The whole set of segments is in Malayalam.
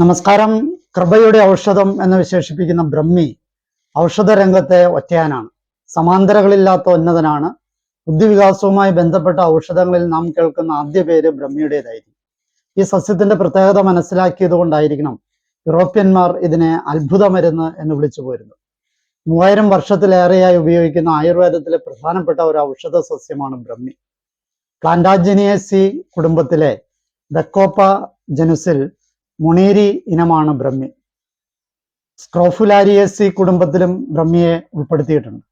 നമസ്കാരം. കൃപയുടെ ഔഷധം എന്ന് വിശേഷിപ്പിക്കുന്ന ബ്രഹ്മി ഔഷധ രംഗത്തെ ഒറ്റയാനാണ്. സമാന്തരകളില്ലാത്ത ഉന്നതനാണ്. ബുദ്ധിവികാസവുമായി ബന്ധപ്പെട്ട ഔഷധങ്ങളിൽ നാം കേൾക്കുന്ന ആദ്യ പേര് ബ്രഹ്മിയുടേതായിരിക്കും. ഈ സസ്യത്തിന്റെ പ്രത്യേകത മനസ്സിലാക്കിയത് കൊണ്ടായിരിക്കണം യൂറോപ്യന്മാർ ഇതിനെ അത്ഭുത മരുന്ന് എന്ന് വിളിച്ചു പോരുന്നത്. മൂവായിരം വർഷത്തിലേറെയായി ഉപയോഗിക്കുന്ന ആയുർവേദത്തിലെ പ്രധാനപ്പെട്ട ഒരു ഔഷധ സസ്യമാണ് ബ്രഹ്മി. പ്ലാന്റാജിനിയസി കുടുംബത്തിലെ ബെക്കോപ്പ ജനുസിൽ മുണീരി ഇനമാണ് ബ്രഹ്മി. സ്ക്രോഫുലാരിയസി കുടുംബത്തിലും ബ്രഹ്മിയെ ഉൾപ്പെടുത്തിയിട്ടുണ്ട്.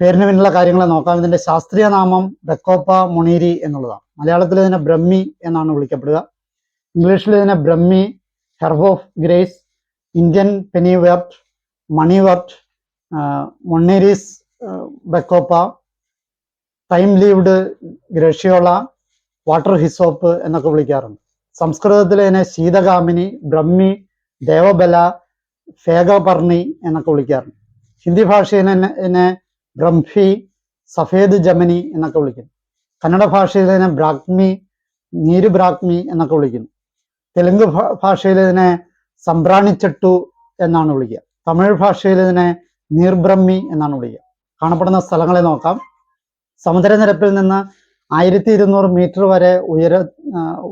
പേരിന് പിന്നിലുള്ള കാര്യങ്ങളെ നോക്കാം. ഇതിന്റെ ശാസ്ത്രീയ നാമം ബെക്കോപ്പ മുണീരി എന്നുള്ളതാണ്. മലയാളത്തിൽ ഇതിനെ ബ്രഹ്മി എന്നാണ് വിളിക്കപ്പെടുക. ഇംഗ്ലീഷിൽ ഇതിനെ brahmi herb of grace Indian pennywort moneywort monnieri bacopa thyme leaved gratiola water hyssop എന്നൊക്കെ വിളിക്കാറുണ്ട്. സംസ്കൃതത്തിൽ ഇതിനെ ശീതകാമിനി ബ്രഹ്മി ദേവബല ഫേഗപർണി എന്നൊക്കെ വിളിക്കാറുണ്ട് ഹിന്ദി ഭാഷയിൽ ഇതിനെ ബ്രഹ്മി സഫേദ് ജമനി എന്നൊക്കെ വിളിക്കുന്നു. കന്നഡ ഭാഷയിൽ ബ്രാഹ്മി നീരുബ്രാഹ്മി എന്നൊക്കെ വിളിക്കുന്നു. തെലുങ്ക് ഭാഷയിൽ സംബ്രാണിച്ചട്ടു എന്നാണ് വിളിക്കുക. തമിഴ് ഭാഷയിൽ നീർബ്രഹ്മി എന്നാണ് വിളിക്കുക. കാണപ്പെടുന്ന സ്ഥലങ്ങളെ നോക്കാം. സമുദ്രനിരപ്പിൽ നിന്ന് ആയിരത്തി ഇരുന്നൂറ് മീറ്റർ വരെ ഉയര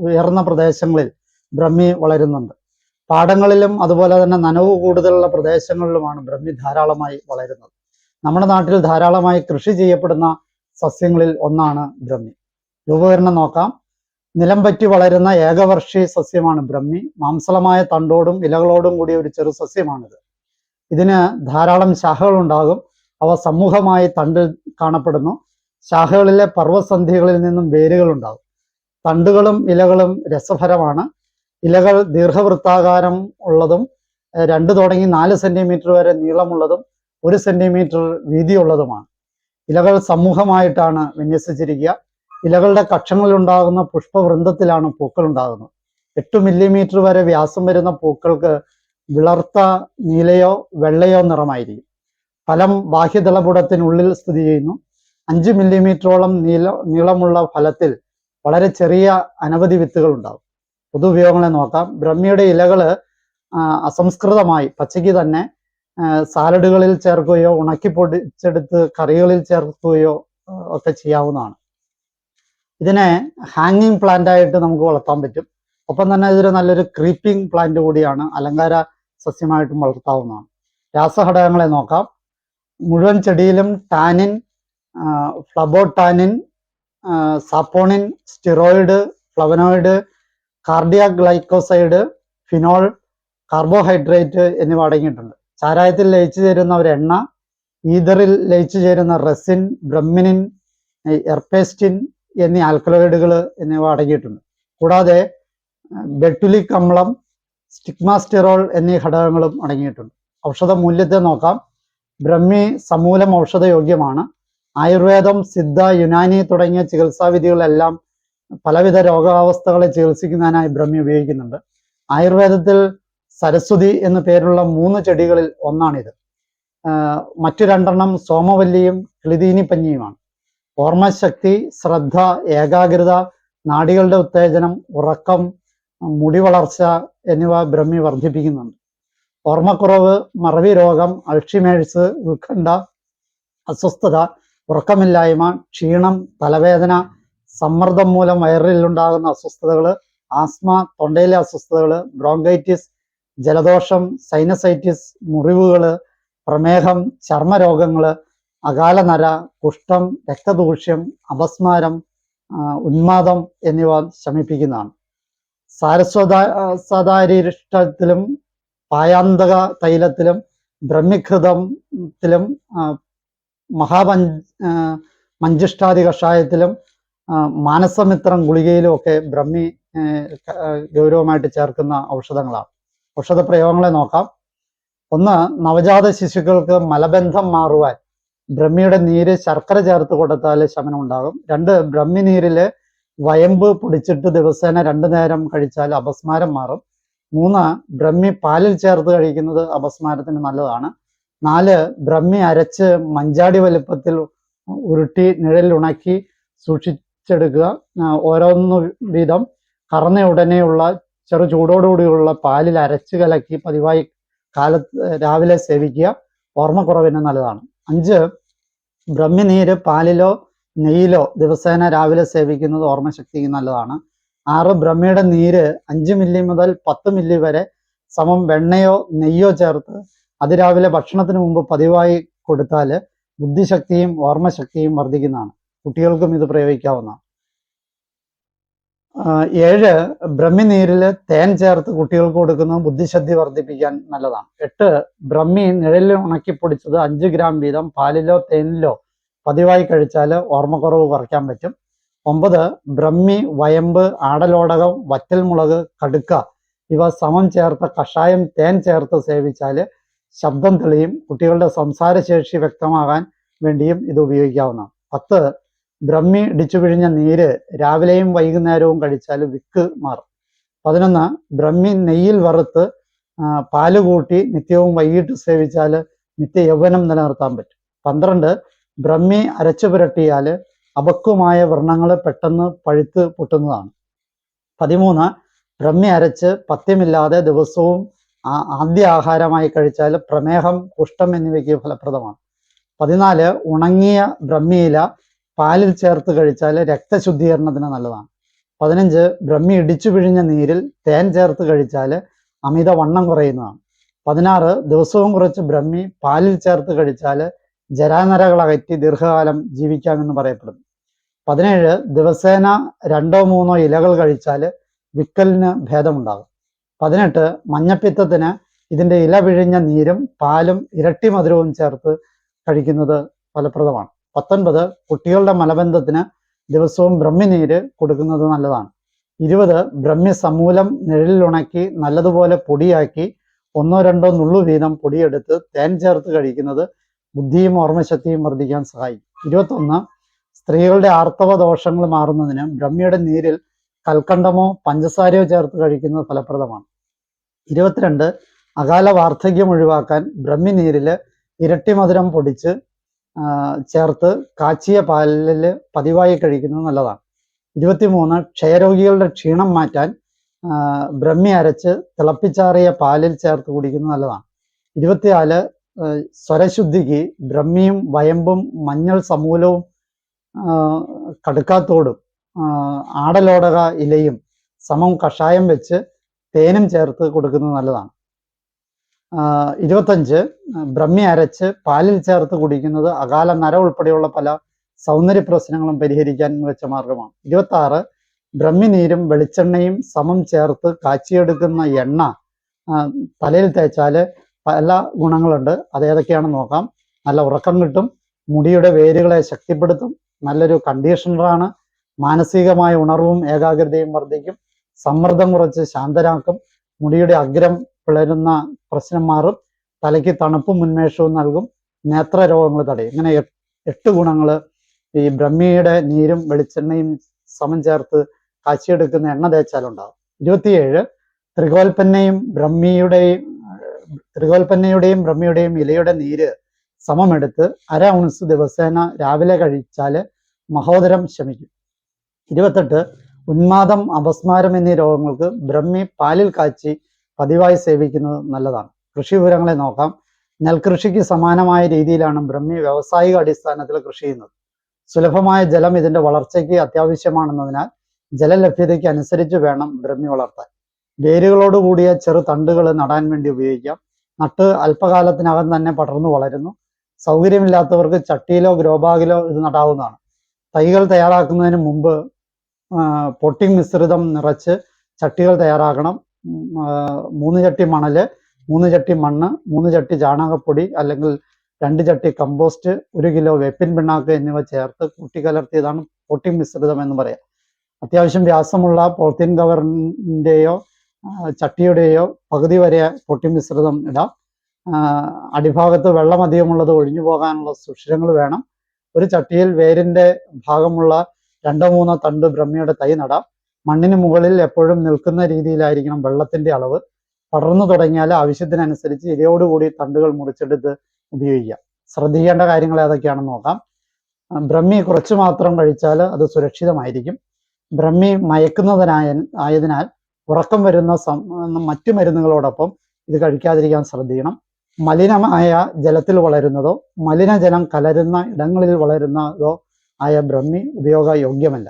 ഉയർന്ന പ്രദേശങ്ങളിൽ ബ്രഹ്മി വളരുന്നുണ്ട്. പാടങ്ങളിലും അതുപോലെ തന്നെ നനവ് കൂടുതലുള്ള പ്രദേശങ്ങളിലുമാണ് ബ്രഹ്മി ധാരാളമായി വളരുന്നത്. നമ്മുടെ നാട്ടിൽ ധാരാളമായി കൃഷി ചെയ്യപ്പെടുന്ന സസ്യങ്ങളിൽ ഒന്നാണ് ബ്രഹ്മി. രൂപകരണം നോക്കാം. നിലം പറ്റി വളരുന്ന ഏകവർഷി സസ്യമാണ് ബ്രഹ്മി. മാംസളമായ തണ്ടോടും ഇലകളോടും കൂടിയ ഒരു ചെറു സസ്യമാണിത്. ഇതിന് ധാരാളം ശാഖകളുണ്ടാകും. അവ സമൂഹമായി തണ്ടിൽ കാണപ്പെടുന്നു. ശാഖകളിലെ പർവസന്ധികളിൽ നിന്നും വേരുകൾ ഉണ്ടാകും തണ്ടുകളും ഇലകളും രസഭരമാണ്. ഇലകൾ ദീർഘവൃത്താകാരം ഉള്ളതും രണ്ട് തുടങ്ങി നാല് സെന്റിമീറ്റർ വരെ നീളമുള്ളതും ഒരു സെന്റിമീറ്റർ വീതിയുള്ളതുമാണ്. ഇലകൾ സമൂഹമായിട്ടാണ് വിന്യസിച്ചിരിക്കുക. ഇലകളുടെ കക്ഷങ്ങളിൽ ഉണ്ടാകുന്ന പുഷ്പവൃന്ദത്തിലാണ് പൂക്കൾ ഉണ്ടാകുന്നത് എട്ട് മില്ലിമീറ്റർ വരെ വ്യാസം വരുന്ന പൂക്കൾക്ക് വിളർത്ത നീലയോ വെള്ളയോ നിറമായിരിക്കും. ഫലം ബാഹ്യതളപുടത്തിനുള്ളിൽ സ്ഥിതി ചെയ്യുന്നു. അഞ്ച് മില്ലിമീറ്ററോളം നീള നീളമുള്ള ഫലത്തിൽ വളരെ ചെറിയ അനവധി വിത്തുകൾ ഉണ്ടാകും പൊതുപയോഗങ്ങളെ നോക്കാം. ബ്രഹ്മിയുടെ ഇലകൾ അസംസ്കൃതമായി പച്ചയ്ക്ക് തന്നെ സാലഡുകളിൽ ചേർക്കുകയോ ഉണക്കി പൊടിച്ചെടുത്ത് കറികളിൽ ചേർക്കുകയോ ഒക്കെ ചെയ്യാവുന്നതാണ്. ഇതിനെ ഹാങ്ങിങ് പ്ലാന്റ് ആയിട്ട് നമുക്ക് വളർത്താൻ പറ്റും. ഒപ്പം തന്നെ ഇതൊരു നല്ലൊരു ക്രീപ്പിംഗ് പ്ലാന്റ് കൂടിയാണ്. അലങ്കാര സസ്യമായിട്ടും വളർത്താവുന്നതാണ്. രാസഘടകങ്ങളെ നോക്കാം. മുഴുവൻ ചെടിയിലും tannin phlobatannin saponin steroid flavonoid cardiac glycoside phenol carbohydrate എന്നിവ അടങ്ങിയിട്ടുണ്ട്. ചാരായത്തിൽ ലയിച്ചു ചേരുന്ന ഒരു എണ്ണ ഈതറിൽ ലയിച്ചു ചേരുന്ന റെസിൻ ബ്രഹ്മിനിൻ എർപേസ്റ്റിൻ എന്നീ ആൽക്കലോയിഡുകൾ എന്നിവ അടങ്ങിയിട്ടുണ്ട്. കൂടാതെ ബെട്ടുലിക് അമ്ലം സ്റ്റിഗ്മാസ്റ്റിറോൾ എന്നീ ഘടകങ്ങളും അടങ്ങിയിട്ടുണ്ട്. ഔഷധ മൂല്യത്തെ നോക്കാം. ബ്രഹ്മി സമൂലം ഔഷധയോഗ്യമാണ്. ആയുർവേദം സിദ്ധ യുനാനി തുടങ്ങിയ ചികിത്സാവിധികളെല്ലാം പലവിധ രോഗാവസ്ഥകളെ ചികിത്സിക്കുന്നതിനായി ബ്രഹ്മി ഉപയോഗിക്കുന്നുണ്ട്. ആയുർവേദത്തിൽ സരസ്വതി എന്നു പേരുള്ള മൂന്ന് ചെടികളിൽ ഒന്നാണിത്. മറ്റു രണ്ടെണ്ണം സോമവല്ലിയും കിളിതീനി പഞ്ഞിയുമാണ്. ഓർമ്മശക്തി ശ്രദ്ധ ഏകാഗ്രത നാടികളുടെ ഉത്തേജനം ഉറക്കം മുടി വളർച്ച എന്നിവ ബ്രഹ്മി വർദ്ധിപ്പിക്കുന്നുണ്ട്. ഓർമ്മക്കുറവ് മറവി രോഗം അൾഷിമേഴ്സ് ഉത്കണ്ഠ അസ്വസ്ഥത ഉറക്കമില്ലായ്മ ക്ഷീണം തലവേദന സമ്മർദ്ദം മൂലം വയറിലുണ്ടാകുന്ന അസ്വസ്ഥതകൾ ആസ്മ തൊണ്ടയിലെ അസ്വസ്ഥതകൾ ബ്രോങ്കൈറ്റിസ് ജലദോഷം സൈനസൈറ്റിസ് മുറിവുകൾ പ്രമേഹം ചർമ്മരോഗങ്ങൾ അകാലനര കുഷ്ഠം രക്തദൂഷ്യം അപസ്മാരം ഉന്മാദം എന്നിവ ശമിപ്പിക്കുന്നതാണ്. സാരസ്വത സദാരിഷ്ടത്തിലും പായാന്തക തൈലത്തിലും ബ്രഹ്മിഘൃതത്തിലും ആ, മഹാപഞ്ച മഞ്ചിഷ്ടാദി കഷായത്തിലും മാനസമിത്രം ഗുളികയിലും ഒക്കെ ബ്രഹ്മി ഗൗരവമായിട്ട് ചേർക്കുന്ന ഔഷധങ്ങളാണ്. ഔഷധ പ്രയോഗങ്ങളെ നോക്കാം. ഒന്ന് നവജാത ശിശുക്കൾക്ക് മലബന്ധം മാറുവാൻ. ബ്രഹ്മിയുടെ നീര് ശർക്കര ചേർത്ത് കൊടുത്താൽ ശമനം ഉണ്ടാകും. രണ്ട് ബ്രഹ്മി നീരിൽ വയമ്പ് പൊടിച്ചിട്ട് ദിവസേന രണ്ടു നേരം കഴിച്ചാൽ അപസ്മാരം മാറും. മൂന്ന് ബ്രഹ്മി പാലിൽ ചേർത്ത് കഴിക്കുന്നത് അപസ്മാരത്തിന് നല്ലതാണ്. നാല് ബ്രഹ്മി അരച്ച് മഞ്ചാടി വലുപ്പത്തിൽ ഉരുട്ടി നിഴലിൽ ഉണക്കി സൂക്ഷിച്ചെടുക്കുക. ഓരോന്നു ഓരോന്ന് വീതം കറന്ന ഉടനെയുള്ള ചെറു ചൂടോടുകൂടിയുള്ള പാലിൽ അരച്ച് കലക്കി പതിവായി കാലത്ത് രാവിലെ സേവിക്കുക. ഓർമ്മക്കുറവിന് നല്ലതാണ്. അഞ്ച് ബ്രഹ്മിനീര് പാലിലോ നെയ്യിലോ ദിവസേന രാവിലെ സേവിക്കുന്നത് ഓർമ്മശക്തിക്ക് നല്ലതാണ്. ആറ് ബ്രഹ്മിയുടെ നീര് അഞ്ച് മില്ലി മുതൽ പത്ത് മില്ലി വരെ സമം വെണ്ണയോ നെയ്യോ ചേർത്ത് അതിരാവിലെ ഭക്ഷണത്തിന് മുമ്പ് പതിവായി കൊടുത്താൽ ബുദ്ധിശക്തിയും ഓർമ്മശക്തിയും വർദ്ധിക്കുന്നതാണ്. കുട്ടികൾക്കും ഇത് പ്രയോഗിക്കാവുന്നതാണ്. ഏഴ് ബ്രഹ്മിനീരിൽ തേൻ ചേർത്ത് കുട്ടികൾക്ക് കൊടുക്കുന്നത് ബുദ്ധിശക്തി വർദ്ധിപ്പിക്കാൻ നല്ലതാണ്. എട്ട് ബ്രഹ്മി നിഴലിൽ ഉണക്കി പൊടിച്ചത് അഞ്ച് ഗ്രാം വീതം പാലിലോ തേനിലോ പതിവായി കഴിച്ചാൽ ഓർമ്മക്കുറവ് കുറയ്ക്കാൻ പറ്റും. ഒമ്പത് ബ്രഹ്മി വയമ്പ് ആടലോടകം വറ്റൽമുളക് കടുക്ക ഇവ സമം ചേർത്ത കഷായം തേൻ ചേർത്ത് സേവിച്ചാൽ ശബ്ദം തെളിയും കുട്ടികളുടെ സംസാരശേഷി വ്യക്തമാകാൻ വേണ്ടിയും ഇത് ഉപയോഗിക്കാവുന്നതാണ്. പത്ത് ബ്രഹ്മി ഇടിച്ചു പിഴിഞ്ഞ നീര് രാവിലെയും വൈകുന്നേരവും കഴിച്ചാൽ വിക്ക് മാറും. പതിനൊന്ന് ബ്രഹ്മി നെയ്യിൽ വറുത്ത് പാൽ കൂട്ടി നിത്യവും വൈകിട്ട് സേവിച്ചാൽ നിത്യ യൗവനം നിലനിർത്താൻ പറ്റും. പന്ത്രണ്ട് ബ്രഹ്മി അരച്ചു പുരട്ടിയാൽ അപക്വമായ വ്രണങ്ങൾ പെട്ടെന്ന് പഴുത്ത് പൊട്ടുന്നതാണ്. പതിമൂന്ന് ബ്രഹ്മി അരച്ച് പഥ്യമില്ലാതെ ദിവസവും ആ- ആദ്യ ആഹാരമായി കഴിച്ചാൽ പ്രമേഹം കുഷ്ഠം എന്നിവയ്ക്ക് ഫലപ്രദമാണ്. പതിനാല് ഉണങ്ങിയ ബ്രഹ്മിയില പാലിൽ ചേർത്ത് കഴിച്ചാൽ രക്തശുദ്ധീകരണത്തിന് നല്ലതാണ്. പതിനഞ്ച് ബ്രഹ്മി ഇടിച്ചു പിഴിഞ്ഞ നീരിൽ തേൻ ചേർത്ത് കഴിച്ചാൽ അമിത വണ്ണം കുറയുന്നതാണ്. പതിനാറ് ദിവസവും കുറച്ച് ബ്രഹ്മി പാലിൽ ചേർത്ത് കഴിച്ചാൽ ജരാനരകൾ അകറ്റി ദീർഘകാലം ജീവിക്കാമെന്ന് പറയപ്പെടുന്നു. പതിനേഴ് ദിവസേന രണ്ടോ മൂന്നോ ഇലകൾ കഴിച്ചാൽ വിക്കലിന് ഭേദമുണ്ടാകും. പതിനെട്ട് മഞ്ഞപ്പിത്തത്തിന് ഇതിന്റെ ഇല പിഴിഞ്ഞ നീരും പാലും ഇരട്ടി മധുരവും ചേർത്ത് കഴിക്കുന്നത് ഫലപ്രദമാണ്. പത്തൊൻപത് കുട്ടികളുടെ മലബന്ധത്തിന് ദിവസവും ബ്രഹ്മിനീര് കൊടുക്കുന്നത് നല്ലതാണ്. ഇരുപത് ബ്രഹ്മി സമൂലം നിഴലിൽ ഉണക്കി നല്ലതുപോലെ പൊടിയാക്കി ഒന്നോ രണ്ടോ നുള്ളു വീതം പൊടിയെടുത്ത് തേൻ ചേർത്ത് കഴിക്കുന്നത് ബുദ്ധിയും ഓർമ്മശക്തിയും വർദ്ധിക്കാൻ സഹായിക്കും. ഇരുപത്തൊന്ന് സ്ത്രീകളുടെ ആർത്തവ ദോഷങ്ങൾ മാറുന്നതിന് ബ്രഹ്മിയുടെ നീരിൽ കൽക്കണ്ടമോ പഞ്ചസാരയോ ചേർത്ത് കഴിക്കുന്നത് ഫലപ്രദമാണ്. ഇരുപത്തിരണ്ട് അകാല വാർദ്ധക്യം ഒഴിവാക്കാൻ ബ്രഹ്മി നീരിൽ ഇരട്ടി മധുരം പൊടിച്ച് ചേർത്ത് കാച്ചിയ പാലിൽ പതിവായി കഴിക്കുന്നത് നല്ലതാണ്. ഇരുപത്തിമൂന്ന് ക്ഷയരോഗികളുടെ ക്ഷീണം മാറ്റാൻ ബ്രഹ്മി അരച്ച് തിളപ്പിച്ചാറിയ പാലിൽ ചേർത്ത് കുടിക്കുന്നത് നല്ലതാണ്. ഇരുപത്തിനാല് സ്വരശുദ്ധിക്ക് ബ്രഹ്മിയും വയമ്പും മഞ്ഞൾ സമൂലവും കടുക്കാത്തോടും ആടലോടക ഇലയും സമം കഷായം വെച്ച് തേനും ചേർത്ത് കൊടുക്കുന്നത് നല്ലതാണ്. ഇരുപത്തഞ്ച് ബ്രഹ്മി അരച്ച് പാലിൽ ചേർത്ത് കുടിക്കുന്നത് അകാല നര ഉൾപ്പെടെയുള്ള പല സൗന്ദര്യ പ്രശ്നങ്ങളും പരിഹരിക്കാൻ വെച്ച മാർഗമാണ്. ഇരുപത്തി ആറ് ബ്രഹ്മി നീരും വെളിച്ചെണ്ണയും സമം ചേർത്ത് കാച്ചിയെടുക്കുന്ന എണ്ണ തലയിൽ തേച്ചാൽ പല ഗുണങ്ങളുണ്ട്. അത് ഏതൊക്കെയാണെന്ന് നോക്കാം. നല്ല ഉറക്കം കിട്ടും മുടിയുടെ വേരുകളെ ശക്തിപ്പെടുത്തും നല്ലൊരു കണ്ടീഷണറാണ് മാനസികമായ ഉണർവും ഏകാഗ്രതയും വർദ്ധിക്കും സമ്മർദ്ദം കുറച്ച് ശാന്തരാക്കും. മുടിയുടെ അഗ്രം പിളരുന്ന പ്രശ്നം മാറും. തലയ്ക്ക് തണുപ്പും ഉന്മേഷവും നൽകും. നേത്ര രോഗങ്ങൾ തടയും. ഇങ്ങനെ എട്ട് ഗുണങ്ങൾ ഈ ബ്രഹ്മിയുടെ നീരും വെളിച്ചെണ്ണയും സമം ചേർത്ത് കാച്ചിയെടുക്കുന്ന എണ്ണ തേച്ചാലുണ്ടാകും ഇരുപത്തിയേഴ് ത്രികോൽപ്പന്നയും ബ്രഹ്മിയുടെയും ത്രികോൽപ്പന്നയുടെയും ബ്രഹ്മിയുടെയും ഇലയുടെ നീര് സമമെടുത്ത് അര ഔൺസ് ദിവസേന രാവിലെ കഴിച്ചാൽ മഹോദരം ശമിക്കും. ഇരുപത്തെട്ട് ഉന്മാദം അപസ്മാരം എന്നീ രോഗങ്ങൾക്ക് ബ്രഹ്മി പാലിൽ കാച്ചി പതിവായി സേവിക്കുന്നത് നല്ലതാണ്. കൃഷി വിവരങ്ങളെ നോക്കാം. നെൽകൃഷിക്ക് സമാനമായ രീതിയിലാണ് ബ്രഹ്മി വ്യാവസായിക അടിസ്ഥാനത്തിൽ കൃഷി ചെയ്യുന്നത്. സുലഭമായ ജലം ഇതിന്റെ വളർച്ചയ്ക്ക് അത്യാവശ്യമാണെന്നതിനാൽ ജലലഭ്യതയ്ക്ക് അനുസരിച്ച് വേണം ബ്രഹ്മി വളർത്താൻ. വേരുകളോട് കൂടിയ ചെറു തണ്ടുകൾ നടാൻ വേണ്ടി ഉപയോഗിക്കാം. നട്ട് അല്പകാലത്തിനകം തന്നെ പടർന്നു വളരുന്നു. സൗകര്യമില്ലാത്തവർക്ക് ചട്ടിയിലോ ഗ്രോബാഗിലോ ഇത് നടാവുന്നതാണ്. തൈകൾ തയ്യാറാക്കുന്നതിന് മുമ്പ് പൊട്ടിംഗ് മിശ്രിതം നിറച്ച് ചട്ടികൾ തയ്യാറാക്കണം. മൂന്ന് ചട്ടി മണൽ മൂന്ന് ചട്ടി മണ്ണ് മൂന്ന് ചട്ടി ചാണകപ്പൊടി അല്ലെങ്കിൽ രണ്ട് ചട്ടി കമ്പോസ്റ്റ് ഒരു കിലോ വെപ്പിൻ പിണ്ണാക്ക് എന്നിവ ചേർത്ത് കൂട്ടിക്കലർത്തിയതാണ് പൊട്ടിംഗ് മിശ്രിതം എന്ന് പറയാം. അത്യാവശ്യം വ്യാസമുള്ള പോളിത്തീൻ കവറിന്റെയോ ചട്ടിയുടെയോ പകുതി വരെ പൊട്ടിംഗ് മിശ്രിതം ഇടാം. അടിഭാഗത്ത് വെള്ളം അധികമുള്ളത് ഒഴിഞ്ഞു പോകാനുള്ള സുഷിരങ്ങൾ വേണം. ഒരു ചട്ടിയിൽ വേരിന്റെ ഭാഗമുള്ള രണ്ടോ മൂന്നോ തണ്ട് ബ്രഹ്മയുടെ തൈ നടാം. മണ്ണിന് മുകളിൽ എപ്പോഴും നിൽക്കുന്ന രീതിയിലായിരിക്കണം വെള്ളത്തിന്റെ അളവ്. പടർന്നു തുടങ്ങിയാൽ ആവശ്യത്തിനനുസരിച്ച് ഇലയോടുകൂടി തണ്ടുകൾ മുറിച്ചെടുത്ത് ഉപയോഗിക്കാം. ശ്രദ്ധിക്കേണ്ട കാര്യങ്ങൾ ഏതൊക്കെയാണെന്ന് നോക്കാം. ബ്രഹ്മി കുറച്ച് മാത്രം കഴിച്ചാൽ അത് സുരക്ഷിതമായിരിക്കും. ബ്രഹ്മി മയക്കുന്നതിനായ ആയതിനാൽ ഉറക്കം വരുന്ന മറ്റു മരുന്നുകളോടൊപ്പം ഇത് കഴിക്കാതിരിക്കാൻ ശ്രദ്ധിക്കണം. മലിനമായ ജലത്തിൽ വളരുന്നതോ മലിനജലം കലരുന്ന ഇടങ്ങളിൽ വളരുന്നതോ ആയ ബ്രഹ്മി ഉപയോഗയോഗ്യമല്ല.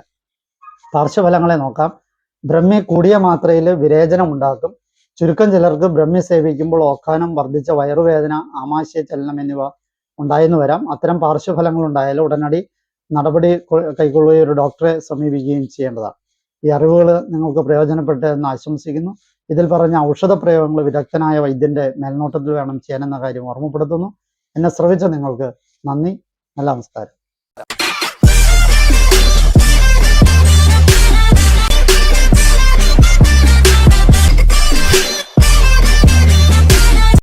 പാർശ്വഫലങ്ങളെ നോക്കാം. ബ്രഹ്മി കൂടിയ മാത്രയിൽ വിരേചനം ഉണ്ടാക്കും ചുരുക്കം ചിലർക്ക് ബ്രഹ്മി സേവിക്കുമ്പോൾ ഓക്കാനം വർദ്ധിച്ച വയറുവേദന ആമാശയ ചലനം എന്നിവ ഉണ്ടായെന്ന് വരാം. അത്തരം പാർശ്വഫലങ്ങൾ ഉണ്ടായാൽ ഉടനടി നടപടി കൈക്കൊള്ളുകയും ഒരു ഡോക്ടറെ സമീപിക്കുകയും ചെയ്യേണ്ടതാണ്. ഈ അറിവുകൾ നിങ്ങൾക്ക് പ്രയോജനപ്പെട്ടു എന്ന് ആശംസിക്കുന്നു. ഇതിൽ പറഞ്ഞ ഔഷധ പ്രയോഗങ്ങൾ വിദഗ്ധനായ വൈദ്യന്റെ മേൽനോട്ടത്തിൽ വേണം ചെയ്യാനെന്ന കാര്യം ഓർമ്മപ്പെടുത്തുന്നു. എന്നെ ശ്രവിച്ച നിങ്ങൾക്ക് നന്ദി. നല്ല നമസ്കാരം.